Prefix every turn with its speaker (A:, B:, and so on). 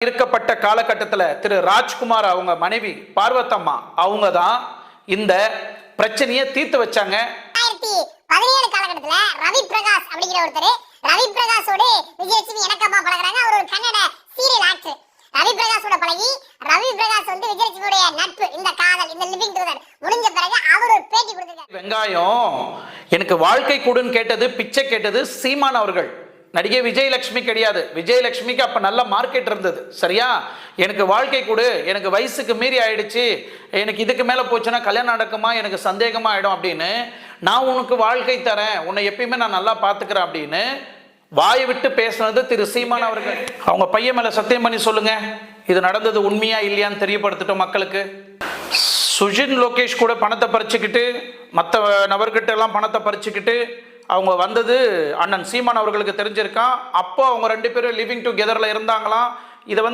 A: இருக்கப்பட்ட காலகட்டத்தில் திரு ராஜ்குமார் அவங்க மனைவி பார்வத்தம்மா அவங்க தான் இந்த பிரச்சனையை தீர்த்து வச்சாங்க.
B: பதினேழு காலகட்டத்துல ரவி பிரகாஷ் அப்படிங்கிற ஒருத்தர் ரவி பிரகாஷோட விஜயலட்சுமி இணக்கமா பழகுறாங்க. அவர் ஒரு கன்னட சீரியல் ஆக்டர் ரவி பிரகாஷோட பழகி ரவி பிரகாஷ் வந்து விஜயலட்சுமியுடைய நட்பு இந்த காதல் இந்த லிவிங் டுகெதர் முடிஞ்ச பிறகு அவர் ஒரு பேட்டி கொடுத்திருக்காரு
A: வெங்காயம் எனக்கு வாழ்க்கை கூடுன்னு கேட்டது பிச்சை கேட்டது சீமான் அவர்கள். நடிகை விஜயலட்சுமி கிடையாது. விஜயலட்சுமிக்கு அப்போ நல்ல மார்க்கெட் இருந்தது. சரியா? எனக்கு வாழ்க்கை கொடு. எனக்கு வயசுக்கு மீறி ஆயிடுச்சு. எனக்கு இதுக்கு மேலே போச்சுன்னா கல்யாணம் நடக்குமா? எனக்கு சந்தேகமாக ஆகிடும் அப்படின்னு நான் உனக்கு வாழ்க்கை தரேன். உன்னை எப்பயுமே நான் நல்லா பார்த்துக்கிறேன் அப்படின்னு வாய் விட்டு பேசுனது திரு சீமான் அவர்கள். அவங்க பையன் மேலே சத்தியம் பண்ணி சொல்லுங்க. இது நடந்தது உண்மையா இல்லையான்னு தெரியப்படுத்திட்டோம் மக்களுக்கு. சுஜின் லோகேஷ் கூட பணத்தை பறிச்சுக்கிட்டு மற்ற நபர்கிட்ட எல்லாம் பணத்தை பறிச்சுக்கிட்டு அவங்க வந்தது அண்ணன் சீமான் அவர்களுக்கு தெரிஞ்சிருக்கான் அப்போ அவங்க ரெண்டு பேரும் லிவிங் டுகெதரில் இருந்தாங்களாம். இதை வந்து